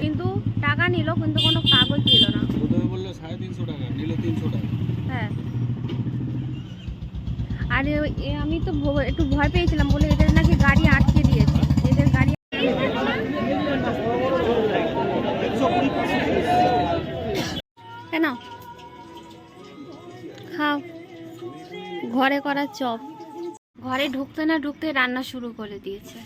কিন্তু টাকা নিল কিন্তু কোনো কাগজ দিল না। প্রথমে বলল সাড়ে তিনশো টাকা নিল তিনশো টাকা। হ্যাঁ। আর আমি তো একটু ভয় পেয়েছিলাম বলে এদের নাকি গাড়ি আটকে দিয়েছে। এদের গাড়ি কেন? খাও। ঘরে করা চপ। ঘরে ঢুকতে না ঢুকতে রান্না শুরু করে দিয়েছে।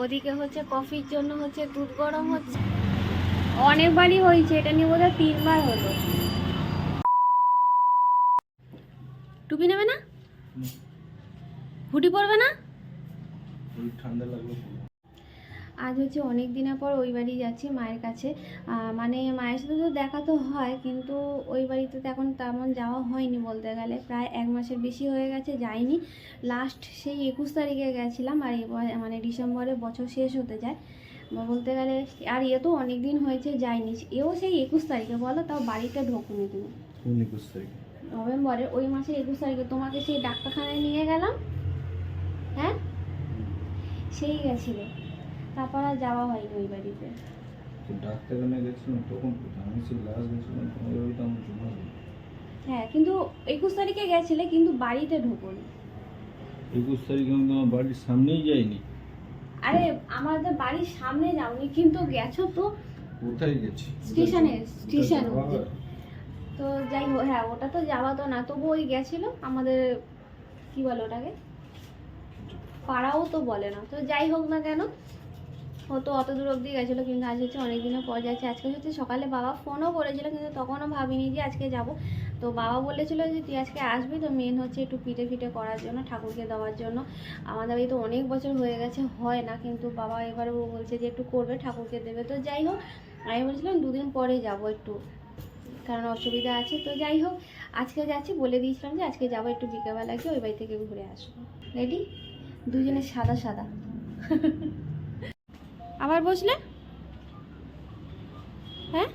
ওদিকে হচ্ছে কফির জন্য হচ্ছে দুধ গরম হচ্ছে। অনেকবারই হয়েছে এটা নিয়ে বোধহয় তিনবার হলো। টুপি নেবে না? হুটি পরবে না? ঠান্ডা লাগল। আজ হচ্ছে অনেক দিনের পর ওই বাড়ি যাচ্ছি মায়ের কাছে। মানে মায়ের সাথে তো দেখা তো হয় কিন্তু ওই বাড়িতে তো এখন তেমন যাওয়া হয়নি বলতে গেলে। প্রায় এক মাসের বেশি হয়ে গেছে যাইনি। লাস্ট সেই একুশ তারিখে গেছিলাম আর মানে ডিসেম্বরে বছর শেষ হতে যায়। বলতে গেলে আর এ তো অনেক দিন হয়েছে যায়নি এও সেই একুশ তারিখে বলো তাও বাড়িতে ঢোকুনি তুমি। কোন একুশ তারিখ? নভেম্বরের ওই মাসের একুশ তারিখে তোমাকে সেই ডাক্তারখানায় নিয়ে গেলাম হ্যাঁ? সেই গেছিলে। তারপর আর যাওয়া হয়নি ওই বাড়িতে। গেছিলাম তখন আমি সেই গেছিলাম আমার হ্যাঁ কিন্তু একুশ তারিখে গেছিলে কিন্তু বাড়িতে ঢুকুনি। একুশ তারিখে আমি তোমার বাড়ির সামনেই যাইনি। আরে আমাদের বাড়ির সামনে যাওনি কিন্তু গেছো তো কোথায় গেছি? স্টেশনে স্টেশন? তো যাই হোক হ্যাঁ ওটা তো যাওয়া তো না তবু ওই গেছিল আমাদের কি বলে ওটাকে? পাড়াও তো বলে না তো যাই হোক না কেন ও তো অত দূর অবধি গেছিল, কিন্তু আজ হচ্ছে অনেক দিনের পর যাচ্ছে। আজকে হচ্ছে সকালে বাবা ফোনও করেছিল, কিন্তু তখনও ভাবিনি যে আজকে যাব। তো বাবা বলেছিল যে তুই আজকে আসবি, তো মেন হচ্ছে একটু পিঠে ফিটে করার জন্য, ঠাকুরকে দেওয়ার জন্য। আমাদের বাড়িতে অনেক বছর হয়ে গেছে, হয় না, কিন্তু বাবা এবারে ও বলছে যে একটু করবে, ঠাকুরকে দেবে। তো যাই হোক, আমি বলছিলাম দুদিন পরে যাব একটু, কারণ অসুবিধা আছে। তো যাই হোক, আজকে যাচ্ছি, বলে দিয়েছিলাম যে আজকে যাব একটু বিকেলবেলা গিয়ে ওই বাড়ি থেকে ঘুরে আসব। রেডি দুজনে সাদা সাদা। আবার বসলে? হ্যাঁ?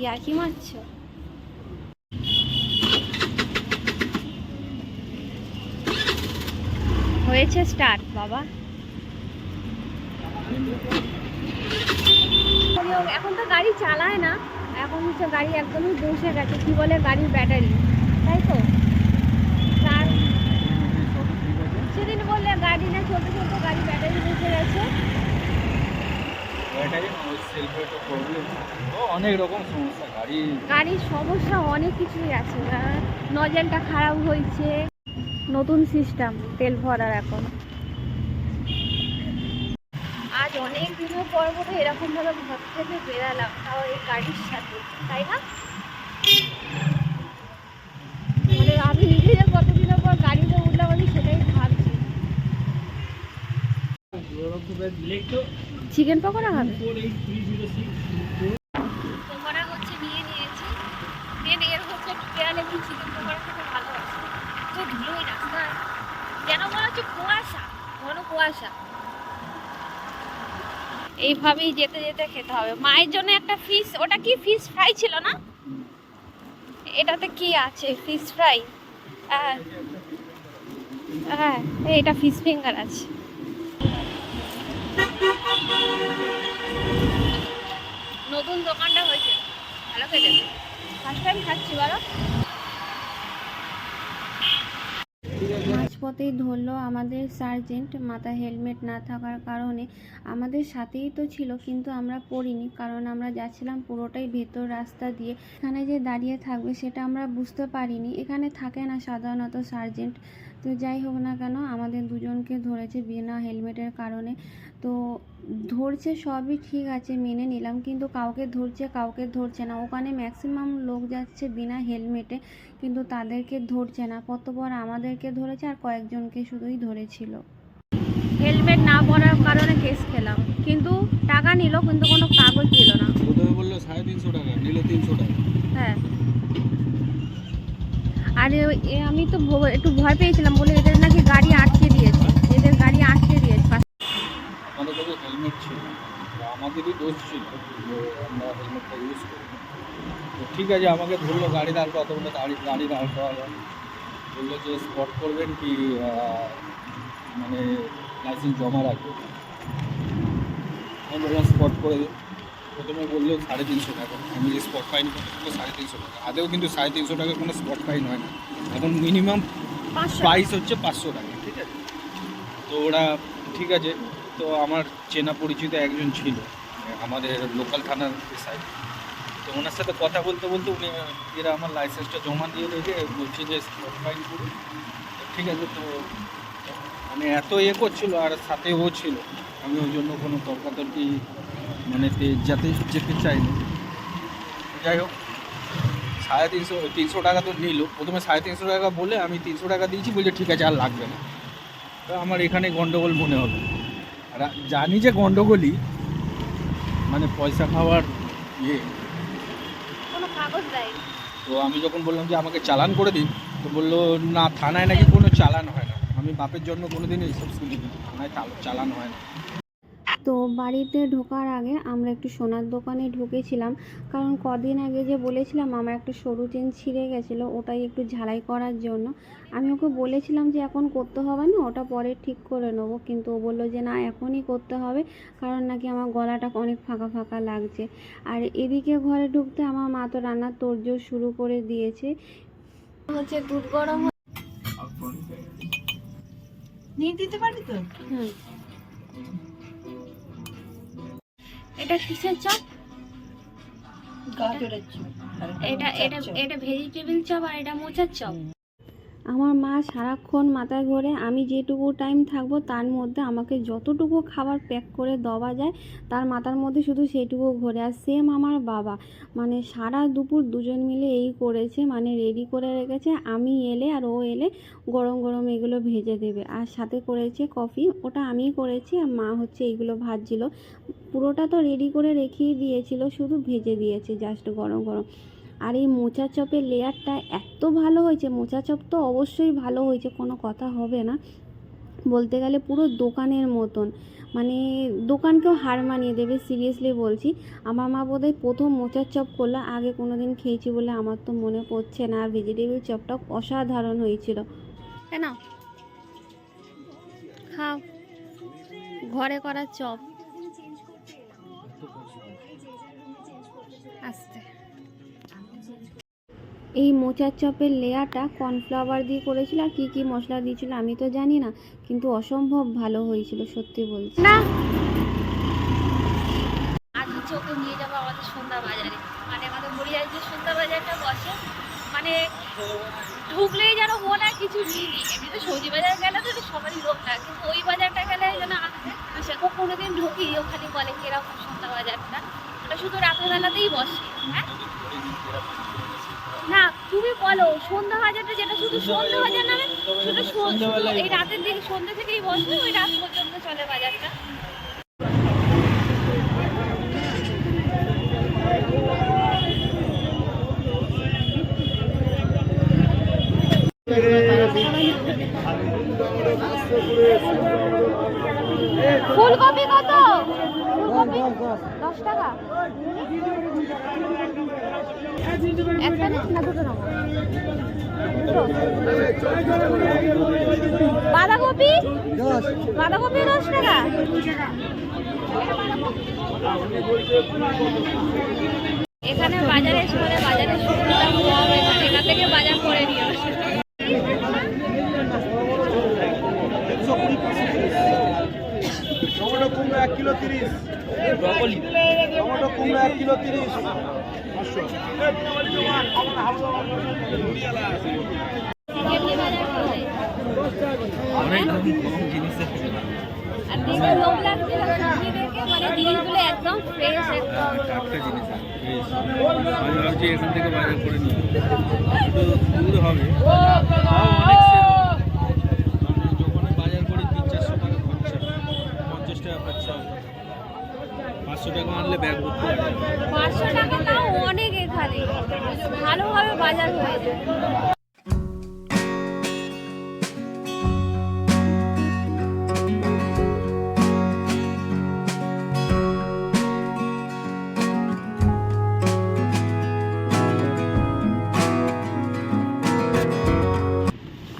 ইয়ার্কি মারছো? হয়েছে স্টার্ট বাবা। এখন তো গাড়ি চালায় না। এখন হচ্ছে গাড়ি একদমই বসে গেছে। কি বলে? গাড়ির ব্যাটারি। তাই তো তার সেদিন গাড়ি না চলতে চলতে গাড়ি ব্যাটারি বসে গেছে। ব্যাটারি না ওই সেলফের তো প্রবলেম ও অনেক রকম সমস্যা গাড়ি। গাড়ির সমস্যা অনেক কিছুই আছে নজেলটা খারাপ হয়েছে। নতুন সিস্টেম তেল ভরার এখন। আজ অনেক দিনের পর এরকমভাবে ঘর থেকে বেরালাম তাও এই গাড়ির সাথে তাই না? মানে আমি নিজে যে কতদিনের পর গাড়িতে উঠলাম আমি সেটাই ভাবছি চিকেন পকোড়া খাবে পকোড়া হচ্ছে নিয়ে নিয়েছি। হচ্ছে চিকেন পকোড়া খেতে যেন মনে হচ্ছে কুয়াশা? ঘন কুয়াশা। এইভাবেই যেতে যেতে খেতে হবে। মায়ের জন্য একটা ফিশ ওটা কি ফিশ ফ্রাই ছিল না? এটাতে কি আছে? ফিশ ফ্রাই হ্যাঁ। হ্যাঁ এটা ফিশ ফিঙ্গার আছে। নতুন দোকানটা হয়েছে। ভালো খেতে। ফার্স্ট টাইম খাচ্ছি, বলো। মাঝপথেই ধরলো আমাদের সার্জেন্ট মাথা হেলমেট না থাকার কারণে। আমাদের সাথেই তো ছিল, কিন্তু আমরা পড়িনি, কারণ আমরা যাচ্ছিলাম পুরোটাই ভেতর রাস্তা দিয়ে। এখানে যে দাঁড়িয়ে থাকবে, সেটা আমরা বুঝতে পারিনি। এখানে থাকে না সাধারণত সার্জেন্ট তো যাই হোক না কেন আমাদের দুজনকে ধরেছে বিনা হেলমেটের কারণে। তো ধরছে সবই ঠিক আছে মেনে নিলাম কিন্তু কাউকে ধরছে কাউকে ধরছে না। ওখানে ম্যাক্সিমাম লোক যাচ্ছে বিনা হেলমেটে কিন্তু তাদেরকে ধরছে না। কত কতবার আমাদেরকে ধরেছে আর কয়েকজনকে শুধুই ধরেছিল। হেলমেট না পরার কারণে কেস খেলাম কিন্তু টাকা নিল কিন্তু কোনো কাগজ দিল না। প্রথমে বলল সাড়ে তিনশো টাকা নিল তিনশো টাকা। হ্যাঁ। আর আমি তো একটু ভয় পেয়েছিলাম, বলে এদের নাকি গাড়ি আটকে দিয়েছে। এদের গাড়ি আটকে দিয়েছে। হেলমেট ছিল। আমাদেরই দোষ ছিল আমরা হেলমেটটা ইউজ করি। তো ঠিক আছে, আমাকে ধরলো গাড়ি দাঁড় কতগুলো গাড়ি গাড়ি দাঁড় করালো। বলল যে স্পট করবেন কি মানে লাইসেন্স জমা রাখবে আমি বললাম স্পট করে দিন। প্রথমে বলল সাড়ে তিনশো টাকা। আমি যে স্পট ফাইন করতে সাড়ে তিনশো টাকা। আদেও কিন্তু সাড়ে তিনশো টাকা কোনো স্পট ফাইন হয় না। এখন মিনিমাম প্রাইস হচ্ছে পাঁচশো টাকা ঠিক আছে? তো ওরা ঠিক আছে তো আমার চেনা পরিচিত একজন ছিল আমাদের লোকাল থানার সাইড তো ওনার সাথে কথা বলতে বলতে উনি এরা আমার লাইসেন্সটা জমা দিয়ে রেখে বলছে যে স্পট ফাইন করুন ঠিক আছে তো মানে এত ইয়ে করছিল আর সাথে ও ছিল। আমি ওই জন্য কোনো তর্কাতর্কি মানে তে- যাতে যেতে চাইনি যাই হোক সাড়ে তিনশো তিনশো টাকা তো নিল। প্রথমে সাড়ে তিনশো টাকা বলে আমি তিনশো টাকা দিয়েছি বলছে ঠিক আছে আর লাগবে না। তো আমার এখানে গন্ডগোল মনে হবে। আর জানি যে গন্ডগোলই মানে পয়সা খাওয়ার ইয়ে। তো আমি যখন বললাম যে আমাকে চালান করে দিন তো বলল না থানায় নাকি কোনো চালান হয় না। আমি বাপের জন্য কোনো দিন এইসব শুনিনি থানায় চালান হয় না। তো বাড়িতে ঢোকার আগে আমরা একটু সোনার দোকানে ঢুকেছিলাম। কারণ কদিন আগে যে বলেছিলাম আমার একটা সরু চেন ছিঁড়ে গেছিল ওটাই একটু ঝালাই করার জন্য। আমি ওকে বলেছিলাম যে এখন করতে হবে না ওটা পরে ঠিক করে নেব। কিন্তু ও বলল যে না এখনই করতে হবে কারণ নাকি আমার গলাটা অনেক ফাঁকা ফাঁকা লাগছে। আর এদিকে ঘরে ঢুকতে আমার মা তো রান্নার তোড়জোড় শুরু করে দিয়েছে। হচ্ছে দুধ গরম নিয়ে দিতে পারবি তো? হুম। এটা কিসের চপ? গাজরের চপ। এটা এটা এটা ভেজিটেবিল চপ আর এটা মোচার চপ। আমার মা সারাক্ষণ মাথায় ঘোরে, আমি যেটুকু টাইম থাকব তার মধ্যে আমাকে যতটুকু খাবার প্যাক করে দেওয়া যায়, তার মাথার মধ্যে শুধু সেইটুকু ঘোরে। আর সেম আমার বাবা মানে সারা দুপুর দুজন মিলে এই করেছে মানে রেডি করে রেখেছে, আমি এলে আর ও এলে গরম গরম এগুলো ভেজে দেবে। আর সাথে করেছে কফি ওটা আমিই করেছি, আর মা হচ্ছে এইগুলো ভাজছিল। পুরোটা তো রেডি করে রেখেই দিয়েছিল, শুধু ভেজে দিয়েছে জাস্ট গরম গরম। আর এই মোচা চপের লেয়ারটা এত ভালো হয়েছে, মোচা চপ তো অবশ্যই ভালো হয়েছে, কোনো কথা হবে না। বলতে গেলে পুরো দোকানের মতন মানে দোকানকেও হার মানিয়ে দেবে সিরিয়াসলি বলছি। আমার মা বোধহয় প্রথম মোচার চপ করল আগে কোনো দিন খেয়েছি বলে আমার তো মনে পড়ছে না আর ভেজিটেবিল চপটা অসাধারণ হয়েছিল। কেন? খাও। ঘরে করা চপ। এই মোচার চপের লেয়ারটা কর্নফ্লাওয়ার দিয়ে করেছিল আর কী কী মশলা দিয়েছিল আমি তো জানি না কিন্তু অসম্ভব ভালো হয়েছিল সত্যি বলছি। না। আজ হচ্ছে ওকে নিয়ে যাব আমাদের সন্ধ্যা বাজারে। মানে আমাদের মরিয়ার যে সন্ধ্যা বাজারটা বসে মানে ঢুকলেই যেন মনে হয় কিছু নিই। এমনিতে সবজি বাজার গেলে তো সবারই লোক না কিন্তু ওই বাজারটা গেলে যেন সেরকম কোনোদিন ঢুকি ওখানে বলে কীরকম সন্ধ্যা বাজারটা। ওটা শুধু রাত্রেবেলাতেই বসে হ্যাঁ? বলো সন্ধ্যা বাজারটা যেটা শুধু সন্ধ্যা বাজার নামে শুধু সো- এই রাতের দিকে সন্ধ্যা থেকেই বসবে ওই রাত পর্যন্ত চলে বাজারটা। ফুলকপি কত? বাঁধাকপি? বাঁধাকপি দশ টাকা। এখানে বাজারে মানে বাজারে সুবিধা কম এখানে এখান থেকে বাজার করে নিয়ে আসে টমেটো কুমড়ো এক কিলো তিরিশ ব্রকলি টমেটো কুমড়ো এক কিলো তিরিশ। অনেক জিনিসের মানে জিনিসগুলো একদম ফ্রেশ একদম। টাটকা জিনিস আমি ভাবছি এখান থেকে বাজার করে নিই। একটু দূর হবে তাও অনেক sale হবে। কারণ যখন বাজার করি তিন চারশো টাকা খরচা পঞ্চাশ টাকা খরচা হবে। পাঁচশো টাকা আনলে ব্যাগ পাঁচশো টাকা তাও অনেক এখানে। ভালোভাবে বাজার হয়ে যায়।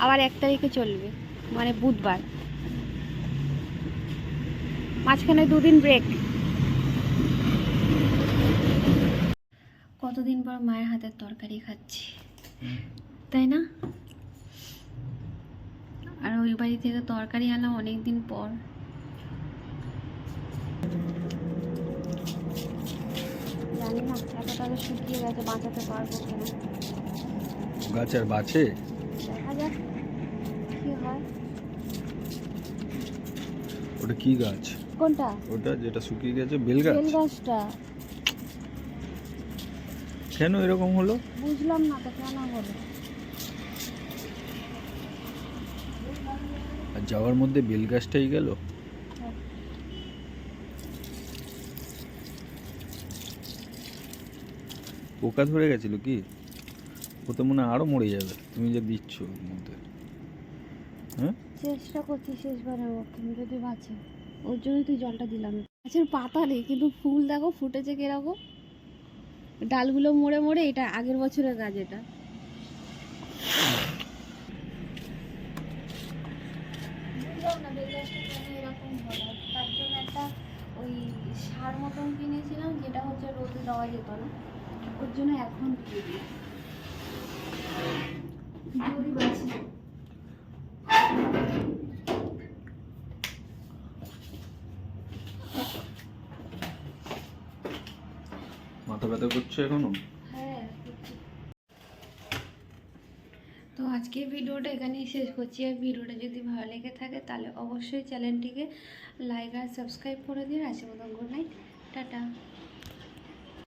আবার এক তারিখে চলবে মানে বুধবার। মাঝখানে দুদিন ব্রেক কতদিন পর মায়ের হাতের তরকারি খাচ্ছি। তাই না? আর ওই বাড়ি থেকে তরকারি আনলাম অনেক দিন পর। জানি না এতটা শুকিয়ে গেছে বাঁচাতে পারব কিনা গাছ আর বাছে? দেখা যাক কি হয়। ওটা কি গাছ? কোনটা? ওটা যেটা শুকিয়ে গেছে বেল গাছ বেল গাছটা কেন এরকম হলো? বুঝলাম না তো কেন হলো? আর যাওয়ার মধ্যে বেল গাছটাই গেল? পোকা ধরে গেছিল কি? ও তো মনে আরও মরে যাবে তুমি যে দিচ্ছ ওর মধ্যে। হ্যাঁ? চেষ্টা করছি শেষবারের মতো যদি বাঁচে। ওর জন্যই তুই জলটা দিলাম। গাছের পাতা নেই কিন্তু ফুল দেখো ফুটেছে কীরকম? ডালগুলো মোড়ে মোড়ে এটা আগের বছরের গাছ এটা। ওই সার মতন কিনেছিলাম, যেটা হচ্ছে রোদে দেওয়া যেত না। ওর জন্য এখন দিয়ে দিই যদি বাঁচি। মাথা ব্যথা করছে এখনও? হ্যাঁ তো আজকে ভিডিওটা এখানেই শেষ করছি। আর ভিডিওটা যদি ভালো লেগে থাকে, তাহলে অবশ্যই চ্যানেলটিকে লাইক আর সাবস্ক্রাইব করে দিন। মতন গুড নাইট। টাটা।